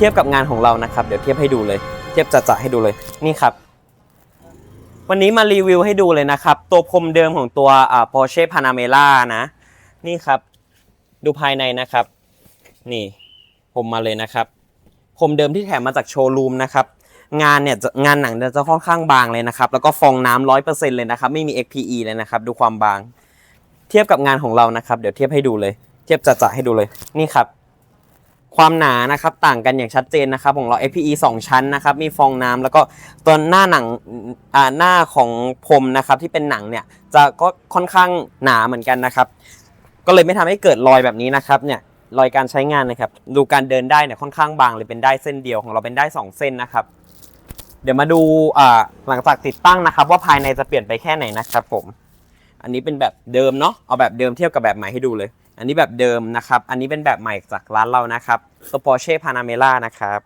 เทียบกับงานของเรานะครับ เดี๋ยวเทียบให้ดูเลย เทียบจะๆให้ดูเลยนี่ครับ วันนี้มารีวิวให้ดูเลยนะครับ ตัวพรมเดิมของตัวอ่า Porsche Panamera นะ นี่ครับ ดูภายในนะครับ นี่ผมมาเลยนะครับผมเดิมที่แถมมาจากโชว์รูมนะครับงานเนี่ยงานหนังจะค่อนข้างบางเลยนะครับ แล้วก็ฟองน้ำร้อยเปอร์เซ็นต์เลยนะครับ ไม่มี XPE เลยนะครับ ดูความบาง เทียบกับงานของเรานะครับ เดี๋ยวเทียบให้ดูเลย เทียบจะๆให้ดูเลยนี่ครับ ความหนานะครับต่างกันอย่างชัดเจนนะครับของเรา FPE 2 ชั้นนะครับมีฟองน้ำแล้วก็ตัวหน้าหนังอ่าหน้าของพรมนะครับที่เป็นหนังเนี่ยจะก็ค่อนข้างหนาเหมือนกันนะครับ ก็เลยไม่ทำให้เกิดรอยแบบนี้นะครับเนี่ยรอยการใช้งานนะครับดูการเดินได้เนี่ยค่อนข้างบางเลยเป็นได้เส้นเดียวของเราเป็นได้สองเส้นนะครับ เดี๋ยวมาดูอ่าหลังจากติดตั้งนะครับ ว่าภายในจะเปลี่ยนไปแค่ไหนนะครับผม อันนี้เป็นแบบเดิมเนาะเอาแบบเดิมเทียบกับแบบใหม่ให้ดูเลย อันนี้แบบเดิมนะครับ อันนี้เป็นแบบใหม่จากร้านเรานะครับตัว Porsche Panamera นะครับ